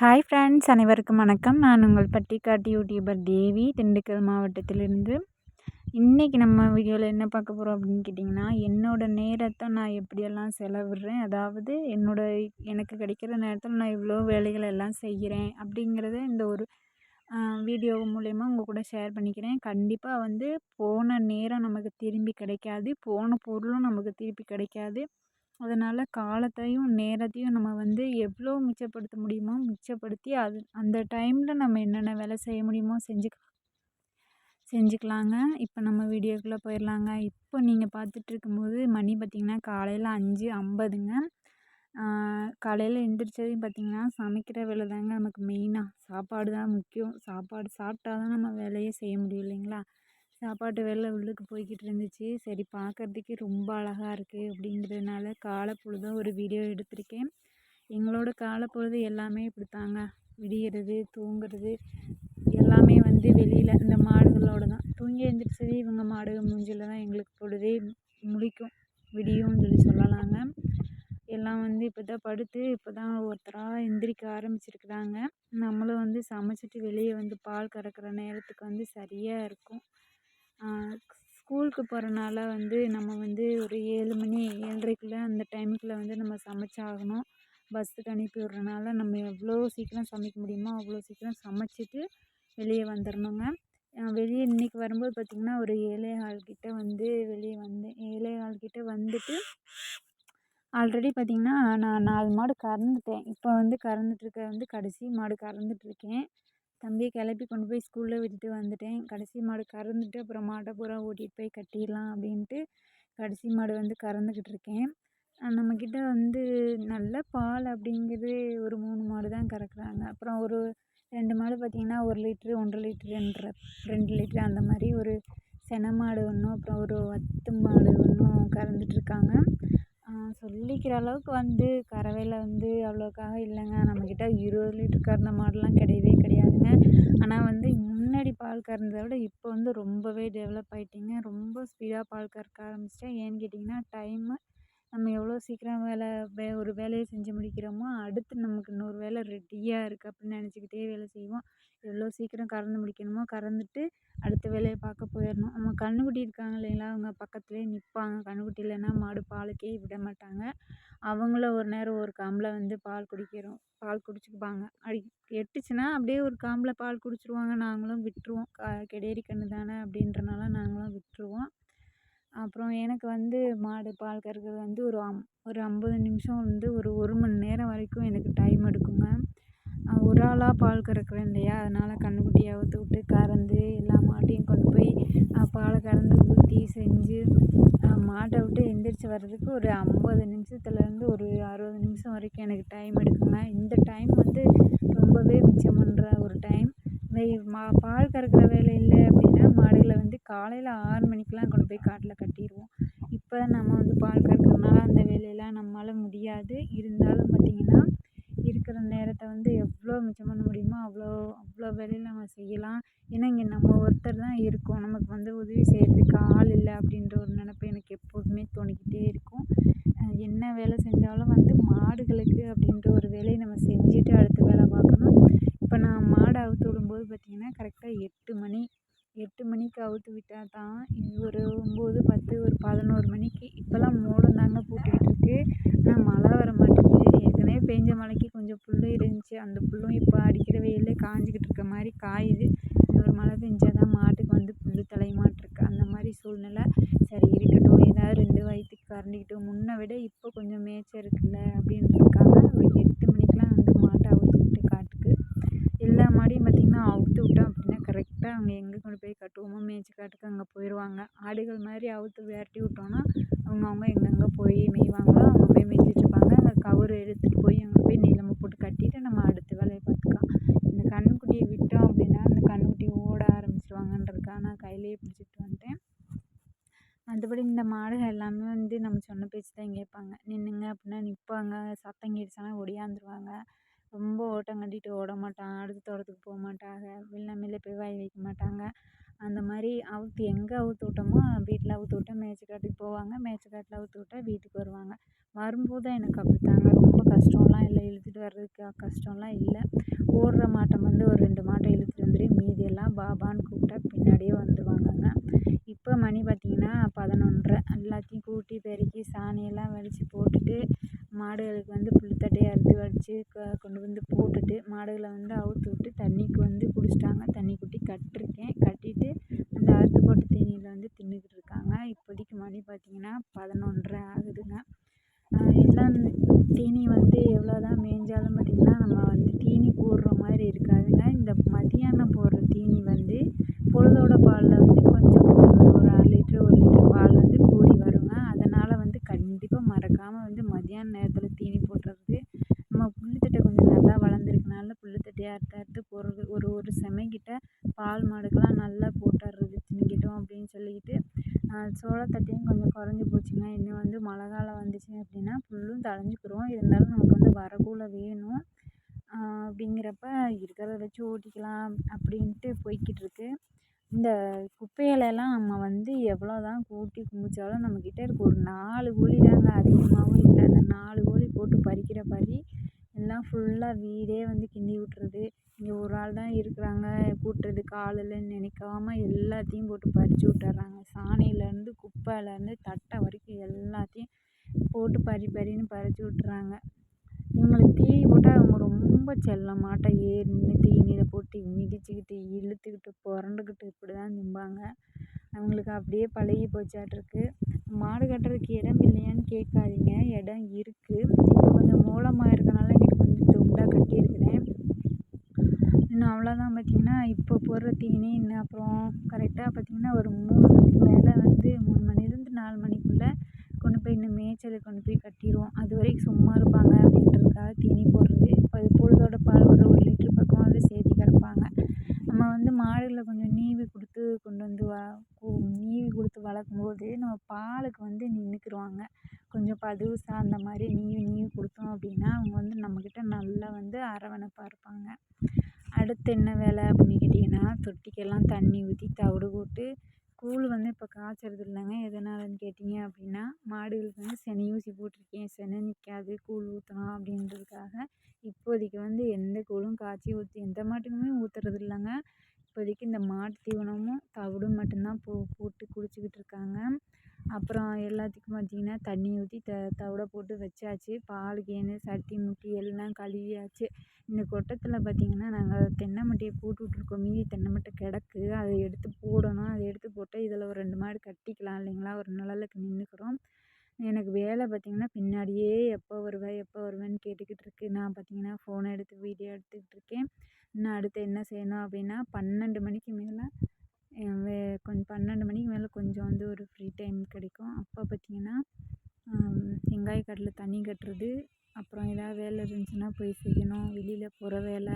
Hi friends அனைவருக்கும் வணக்கம். நான் உங்கள் பட்டிக்காட்டு யூடியூபர் தேவி திண்டுக்கல் மாவட்டத்திலிருந்து. இன்றைக்கி நம்ம வீடியோவில் என்ன பார்க்க போகிறோம் அப்படின்னு கேட்டிங்கன்னா என்னோடய நேரத்தை நான் எப்படியெல்லாம் செலவிடுறேன்? அதாவது என்னோட எனக்கு கிடைக்கிற நேரத்தில் நான் இவ்வளோ வேலைகள் எல்லாம் செய்கிறேன் அப்படிங்கிறத இந்த ஒரு வீடியோ மூலயமா உங்கள் கூட ஷேர் பண்ணிக்கிறேன். கண்டிப்பாக வந்து போன நேரம் நமக்கு திரும்பி கிடைக்காது. போன பொருளும் நமக்கு திருப்பி கிடைக்காது. அதனால் காலத்தையும் நேரத்தையும் நம்ம வந்து எவ்வளோ மிச்சப்படுத்த முடியுமோ மிச்சப்படுத்தி அது அந்த டைமில் நம்ம என்னென்ன வேலை செய்ய முடியுமோ செஞ்சுக்க செஞ்சுக்கலாங்க. இப்போ நம்ம வீடியோக்குள்ளே போயிடலாங்க இப்போ நீங்கள் பார்த்துட்ருக்கும்போது மணி பார்த்திங்கன்னா காலையில் அஞ்சு ஐம்பதுங்க காலையில் எழுந்திரிச்சதையும் பார்த்திங்கன்னா சமைக்கிற வேலை தாங்க நமக்கு மெயினாக சாப்பாடு தான் முக்கியம். சாப்பாடு சாப்பிட்டா தான் நம்ம வேலையே செய்ய முடியும் இல்லைங்களா? சாப்பாட்டு வேலை உள்ளுக்கு போய்கிட்டு இருந்துச்சு. சரி பார்க்கறதுக்கே ரொம்ப அழகாக இருக்குது அப்படிங்கிறதுனால காலப்பொழுதும் ஒரு வீடியோ எடுத்திருக்கேன். எங்களோட காலப்பொழுது எல்லாமே இப்படித்தாங்க. விடியறது தூங்குறது எல்லாமே வந்து வெளியில் இந்த மாடுகளோட தான். தூங்கி எழுந்திரிச்சது இவங்க மாடுகள் மூஞ்சில் தான் எங்களுக்கு பொழுதே முழிக்கும். விடியும்னு சொல்லி சொல்லலாங்க. எல்லாம் வந்து இப்போ தான் படுத்து இப்போ தான் ஒருத்தராக எந்திரிக்க ஆரம்பிச்சிருக்கிறாங்க. நம்மளும் வந்து சமைச்சிட்டு வெளியே வந்து பால் கறக்கிற நேரத்துக்கு வந்து சரியாக இருக்கும். ஸ்கூலுக்கு போகிறனால வந்து நம்ம வந்து ஒரு ஏழு மணி ஏழ்ரைக்குள்ள அந்த டைமுக்குள்ளே வந்து நம்ம சமைச்சாகணும். பஸ்ஸுக்கு அனுப்பி விட்றனால நம்ம எவ்வளோ சீக்கிரம் சமைக்க முடியுமோ அவ்வளோ சீக்கிரம் சமைச்சிட்டு வெளியே வந்துடணுங்க வெளியே இன்றைக்கி வரும்போது பார்த்திங்கன்னா ஒரு ஏழே கால் கிட்டே வந்து வெளியே வந்தேன் ஏழே கால் கிட்டே வந்துட்டு ஆல்ரெடி பார்த்திங்கன்னா நான் நாலு மாடு கறந்துட்டேன். இப்போ வந்து கறந்துட்டுருக்க வந்து கடைசி மாடு கறந்துட்டுருக்கேன் தம்பியை கிளப்பி கொண்டு போய் ஸ்கூலில் விட்டுட்டு வந்துட்டேன். கடைசி மாடு கறந்துட்டு அப்புறம் மாட்டை பூரா ஓட்டிகிட்டு போய் கட்டிடலாம் அப்படின்ட்டு கடைசி மாடு வந்து கறந்துக்கிட்டு இருக்கேன். நம்மக்கிட்ட வந்து நல்ல பால் அப்படிங்கிறது ஒரு மூணு மாடு தான் கறக்கிறாங்க. அப்புறம் ஒரு ரெண்டு மாடு பார்த்திங்கன்னா ஒரு லிட்ரு ஒன்றரை லிட்ரு ரெண்டரை ரெண்டு லிட்ரு அந்த மாதிரி ஒரு செனை மாடு ஒன்றும் அப்புறம் ஒரு வத்து மாடு ஒன்றும் கறந்துட்டுருக்காங்க சொல்லிக்கிற அளவுக்கு வந்து கறவையில் வந்து அவ்வளோக்காக இல்லைங்க. நம்மக்கிட்ட இருபது லிட்டர் கறந்த மாடுலாம் கிடையவே கிடையாதுங்க. ஆனால் வந்து முன்னாடி பால் கறந்ததை விட இப்போ வந்து ரொம்பவே டெவலப் ஆகிட்டிங்க ரொம்ப ஸ்பீடாக பால் கறக்க ஆரம்பிச்சிட்டேன். ஏன்னு கேட்டிங்கன்னா டைமு நம்ம எவ்வளோ சீக்கிரம் வேலை வே ஒரு வேலையை செஞ்சு முடிக்கிறோமோ அடுத்து நமக்கு இன்னொரு வேலை ரெடியாக இருக்குது அப்படின்னு நினச்சிக்கிட்டே வேலை செய்வோம். எவ்வளோ சீக்கிரம் கறந்து முடிக்கணுமோ கறந்துட்டு அடுத்த வேலையை பார்க்க போயிடணும். நம்ம கன்றுக்குட்டி இருக்காங்க இல்லைங்களா? அவங்க பக்கத்துலேயே நிற்பாங்க கன்றுக்குட்டி இல்லைன்னா மாடு பாலுக்கே விட மாட்டாங்க. அவங்களும் ஒரு நேரம் ஒரு காம்பில் வந்து பால் குடிக்கிறோம். பால் குடிச்சுக்குப்பாங்க அடி எட்டுச்சுன்னா அப்படியே ஒரு காம்பில் பால் குடிச்சிருவாங்க. நாங்களும் விட்டுருவோம். கெடேரி கன்று தானே அப்படின்றனால நாங்களும் விட்டுருவோம். அப்புறம் எனக்கு வந்து மாடு பால் கறக்கிறது வந்து ஒரு அம் ஒரு ஐம்பது நிமிஷம் வந்து ஒரு ஒரு மணி நேரம் வரைக்கும் எனக்கு டைம் எடுக்குங்க. ஒரு ஆளாக பால் கறக்கிறேன் இல்லையா? அதனால் கன்றுக்குட்டிய அவுத்து விட்டு கறந்து எல்லா மாட்டையும் கொண்டு போய் பாலை கறந்து ஊற்றி செஞ்சு மாட்டை விட்டு எந்திரிச்சு வர்றதுக்கு ஒரு ஐம்பது நிமிஷத்துலேருந்து ஒரு அறுபது நிமிஷம் வரைக்கும் எனக்கு டைம் எடுக்குங்க. இந்த டைம் வந்து ரொம்பவே மிச்சம் பண்ணுற ஒரு டைம் மா பால் கறக்கிற வேலை இல்லை மாடுகளை வந்து காலையில் ஆறு மணிக்கெலாம் கொண்டு போய் காட்டில் கட்டிடுவோம் இப்போ நம்ம வந்து பால் கறக்கிறதுனால அந்த வேலையெல்லாம் நம்மளால் முடியாது. இருந்தாலும் பார்த்திங்கன்னா இருக்கிற நேரத்தை வந்து எவ்வளோ மிச்சம் பண்ண முடியுமோ அவ்வளோ அவ்வளோ வேலையில் நம்ம செய்யலாம். ஏன்னா இங்கே நம்ம ஒருத்தர் தான் இருக்கோம். நமக்கு வந்து உதவி செய்கிறதுக்கு ஆள் இல்லை அப்படின்ற ஒரு நினப்பு எனக்கு எப்போதுமே தோணிக்கிட்டே இருக்கும். என்ன வேலை செஞ்சாலும் வந்து மாடுகளுக்கு அப்படின்ற ஒரு வேலையை நம்ம செஞ்சுட்டு அடுத்த வேலை பார்க்கணும். இப்போ நான் மாடை அவுத்து விடும்போது பார்த்திங்கன்னா கரெக்டாக எட்டு மணி எட்டு மணிக்கு அவுத்து விட்டால் தான் ஒரு ஒம்பது பத்து ஒரு பதினோரு மணிக்கு இப்போல்லாம் மோடம் தாங்க போட்டுக்கிட்டு இருக்குது ஆனால் மழை வர மாட்டேங்குது. ஏற்கனவே பெஞ்ச மழைக்கு கொஞ்சம் புல் இருந்துச்சு. அந்த புல்லும் இப்போ அடிக்கிற வெயிலில் காஞ்சிக்கிட்டு இருக்க மாதிரி காயுது. இன்னொரு மழை பெஞ்சால் தான் மாட்டுக்கு வந்து புல் தலையுமாட்டிருக்கு அந்த மாதிரி சூழ்நிலை. சரி இருக்கட்டும். ஏதாவது ரெண்டு வயிற்றுக்கு கறந்துக்கிட்டு முன்னை விட இப்போ கொஞ்சம் மேய்ச்சல் இருக்குல்ல அப்படின்றதுக்காக ஒரு எட்டு மணிக்கெலாம் வந்து மாட்டை அவுத்து விட்டு காட்டுக்கு எல்லா மாடையும் பார்த்திங்கன்னா அவுத்து விட்டோம் அப்படின்னா கரெக்டாக அவங்க எங்கே கொண்டு போய் கட்டுவோமோ மேய்ச்சி காட்டுக்கு அங்கே போயிடுவாங்க ஆடுகள் மாதிரி அவுழ்த்து விரட்டி விட்டோன்னா அவங்கவுங்க எங்கெங்கே போய் மேய்வாங்களோ அவங்க போய் மேய்ஞ்சிட்ருப்பாங்க அங்கே கவர் எடுத்துகிட்டு போய் அங்கே போய் நீளமாக போட்டு கட்டிட்டு நம்ம அடுத்த வேலையை பார்த்துக்கலாம். இந்த கன்றுக்குட்டியை விட்டோம் அப்படின்னா அந்த கன்றுக்குட்டி ஓட ஆரம்பிச்சிடுவாங்கன்றதுக்காக நான் கையிலேயே பிடிச்சிட்டு வந்துட்டேன். மற்றபடி இந்த மாடுகள் எல்லாமே வந்து நம்ம சொன்ன பேச்சு தான் கேட்பாங்க. நின்றுங்க அப்படின்னா நிற்பாங்க சத்தம் கேட்டுச்சுன்னா ஒடியாந்துருவாங்க. ரொம்ப ஓட்டம் கட்டிட்டு ஓட மாட்டாங்க அடுத்த தோட்டத்துக்கு போக மாட்டாங்க. வெள்ளாமையில் போய் வாய் வைக்க மாட்டாங்க. அந்த மாதிரி அவுழ்த்து எங்கே அவுழ்த்து விட்டோமோ வீட்டில் அவுழ்த்து விட்டா மேய்ச்சக்காட்டுக்கு போவாங்க. மேய்ச்சக்காட்டில் அவுழ்த்து விட்டா வீட்டுக்கு வருவாங்க. வரும்போது எனக்கு அப்படித்தாங்க. ரொம்ப கஷ்டம்லாம் இல்லை. இழுத்துட்டு வர்றதுக்கு கஷ்டம்லாம் இல்லை. ஓடுற மாட்டை வந்து ஒரு ரெண்டு மாட்டை இழுத்துட்டு வந்துட்டு மீதியெல்லாம் பாபான்னு கூப்பிட்டா பின்னாடியே வந்துடுவாங்கங்க இப்போ மணி பார்த்திங்கன்னா பதினொன்றரை. எல்லாத்தையும் கூட்டி பெருக்கி சாணியெல்லாம் வலித்து போட்டுட்டு மாடுகளுக்கு வந்து புல்தட்டையை அறுத்து க கொண்டு வந்து போட்டுட்டு மாடுகளை வந்து அவுழ்த்து விட்டு தண்ணிக்கு வந்து குடிச்சிட்டாங்க. தண்ணி குட்டி கட்டிருக்கேன் கட்டிட்டு அந்த அறுத்து போட்ட தீனியில் வந்து தின்னுக்கிட்டு இருக்காங்க இப்போதைக்கு மணி பார்த்திங்கன்னா பதினொன்றரை ஆகுதுங்க எல்லாம் தீனி வந்து எவ்வளோ தான் மேய்ஞ்சாலும் பார்த்திங்கன்னா நம்ம வந்து தீனி போடுற மாதிரி இருக்காதுங்க இந்த மதியானம் போடுற தீனி வந்து பொழுதோட பாலில் வந்து கொஞ்சம் ஒரு அரை லிட்ரு ஒரு லிட்டர் பால் வந்து கூடி வருங்க அதனால் வந்து கண்டிப்பாக மறக்காமல் வந்து மதியான நேரத்தில் தீனி போட்டுறது நம்ம புல்லுத்தட்டை கொஞ்சம் நல்லா வளர்ந்துருக்கனால புல்லுத்தட்டையை அறுத்து அறுத்து போடுறது ஒரு ஒரு செமைக்கிட்ட பால் மாடுக்கெலாம் நல்லா போட்டுடுறது தின்கட்டும் அப்படின்னு சொல்லிக்கிட்டு சோளத்தட்டையும் கொஞ்சம் குறைஞ்சி போச்சுங்க. இன்னும் வந்து மழை காலம் வந்துச்சு அப்படின்னா புல்லும் தழைஞ்சிக்கிரும். இருந்தாலும் நமக்கு வந்து வரக்கூல வேணும். அப்படிங்கிறப்ப இருக்கிறத வச்சு ஓட்டிக்கலாம் அப்படின்ட்டு போய்க்கிட்டுருக்கு இந்த குப்பைகளெல்லாம் நம்ம வந்து எவ்வளோ தான் கூட்டி குமிச்சாலும் நம்மக்கிட்ட இருக்க ஒரு நாலு கோழி தாங்க அதிகமாகவும் இல்லை. அந்த நாலு கோழி போட்டு பறிக்கிற பறி எல்லாம் ஃபுல்லாக வீடே வந்து கிண்டி விட்ருது இங்கே ஒரு ஆள் தான் இருக்கிறாங்க. கூட்டுறதுக்கு ஆள் இல்லைன்னு நினைக்காம எல்லாத்தையும் போட்டு பறித்து விட்டுர்றாங்க சாணியிலேருந்து குப்பையிலேருந்து தட்டை வரைக்கும் எல்லாத்தையும் போட்டு பறி பறின்னு பறித்து விட்டுறாங்க. இவங்களுக்கு தீனி போட்டால் அவங்க ரொம்ப செல்லமாட்டம் ஏறி நின்று தீனியில் போட்டு மிதிச்சுக்கிட்டு இழுத்துக்கிட்டு புரண்டுக்கிட்டு இப்படி தான் திம்பாங்க. அவங்களுக்கு அப்படியே பழகி போச்சாட்டிருக்கு. மாடு கட்டுறதுக்கு இடம் இல்லையான்னு கேட்காதீங்க. இடம் இருக்குது இப்போ கொஞ்சம் மூலமாக இருக்கனால இங்கிட்டு கட்டியிருக்கிறேன். இன்னும் அவ்வளோதான் பார்த்திங்கன்னா இப்போ போடுற தீனி இன்னும் அப்புறம் கரெக்டாக பார்த்திங்கன்னா ஒரு மூணு மணிக்கு மேலே வந்து மூணு மணிலேருந்து நாலு மணிக்குள்ளே கொண்டு போய் இன்னும் மேய்ச்சலுக்கு கொண்டு போய் கட்டிடுவோம் அது வரைக்கும் சும்மா இருப்பாங்க அப்படின்றதுக்காக தீனி போடுறது. இப்போ அது பொழுதோட பால் ஒரு ஒரு லிட்ரு பக்கம் வந்து சேர்த்து கிடப்பாங்க நம்ம வந்து மாடுகளை கொஞ்சம் நீவி கொடுத்து கொண்டு வந்து வ நீவி கொடுத்து வளர்க்கும்போது நம்ம பாலுக்கு வந்து நின்றுக்குருவாங்க. கொஞ்சம் பதுவு சார்ந்த மாதிரி நீவி நீவி கொடுத்தோம் அப்படின்னா அவங்க வந்து நம்மக்கிட்ட நல்லா வந்து அரவணைப்பாக இருப்பாங்க. அடுத்து என்ன வேலை அப்படின்னு கேட்டிங்கன்னா தொட்டிக்கெல்லாம் தண்ணி ஊற்றி தவிடு போட்டு கூழ் வந்து இப்போ காய்ச்சறது இல்லைங்க. எதனாலன்னு கேட்டிங்க அப்படின்னா மாடுகளுக்கு வந்து செனை ஊசி போட்டிருக்கேன். செனை நிற்காது கூழ் ஊற்றணும் அப்படின்றதுக்காக இப்போதைக்கு வந்து எந்த கூழும் காய்ச்சி ஊற்றி எந்த மாட்டுக்குமே ஊற்றுறது இல்லைங்க. இப்போதைக்கு இந்த மாட்டு தீவனமும் தவிடும் மட்டும்தான் போ போட்டு குடிச்சிக்கிட்டு இருக்காங்க. அப்புறம் எல்லாத்துக்கும் பார்த்திங்கன்னா தண்ணி ஊற்றி த தவிட போட்டு வச்சாச்சு. பால் கேனு சட்டி முட்டி எல்லாம் கழுவியாச்சு. இந்த கொட்டத்தில் பார்த்திங்கன்னா நாங்கள் தென்னை மட்டையை போட்டு விட்ருக்கோம் மீதி தென்னை மட்டை கிடக்கு. அதை எடுத்து போடணும். அதை எடுத்து போட்டால் இதில் ஒரு ரெண்டு மாடு கட்டிக்கலாம் இல்லைங்களா? ஒரு நிழலுக்கு நின்றுக்குறோம் எனக்கு வேலை பார்த்திங்கன்னா பின்னாடியே எப்போ வருவேன் எப்போ வருவேன்னு கேட்டுக்கிட்டு இருக்கு. நான் பார்த்திங்கன்னா ஃபோனை எடுத்து வீடியோ எடுத்துக்கிட்டு இருக்கேன். இன்னும் அடுத்து என்ன செய்யணும் அப்படின்னா பன்னெண்டு மணிக்கு மேலே கொஞ்சம் பன்னெண்டு மணிக்கு மேலே கொஞ்சம் வந்து ஒரு ஃப்ரீ டைம் கிடைக்கும். அப்போ பார்த்திங்கன்னா வெங்காய காட்டில் தண்ணி கட்டுறது அப்புறம் ஏதாவது வேலை இருந்துச்சுன்னா போய் செய்யணும். வெளியில் போகிற வேலை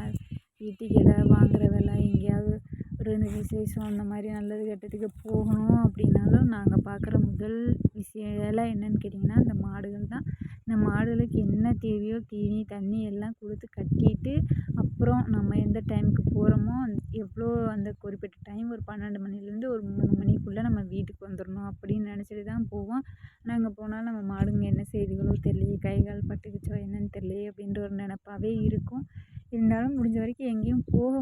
வீட்டுக்கு ஏதாவது வாங்குகிற வேலை எங்கேயாவது ஒரு விசேஷம் அந்த மாதிரி நல்லது கெட்டதுக்கு போகணும் அப்படின்னாலும் நாங்கள் பார்க்குற முதல் விஷயம் வேலை என்னன்னு கேட்டிங்கன்னா இந்த மாடுகள் தான். இந்த மாடுகளுக்கு என்ன தேவையோ தீனி தண்ணி எல்லாம் கொடுத்து கட்டிட்டு அப்புறம் நம்ம எந்த டைமுக்கு போகிறோமோ எவ்வளோ அந்த குறிப்பிட்ட டைம் ஒரு பன்னெண்டு மணிலேருந்து ஒரு மூணு மணிக்குள்ளே நம்ம வீட்டுக்கு வந்துடணும் அப்படின்னு நினச்சிட்டு தான் போவோம். நாங்கள் போனால் நம்ம மாடுங்க என்ன செய்திகளோ தெரியலையே கை கால் பட்டுக்கிச்சோ என்னன்னு தெரியலையே அப்படின்ற ஒரு நினப்பாவே இருக்கும். இருந்தாலும் முடிஞ்ச வரைக்கும் எங்கேயும் போக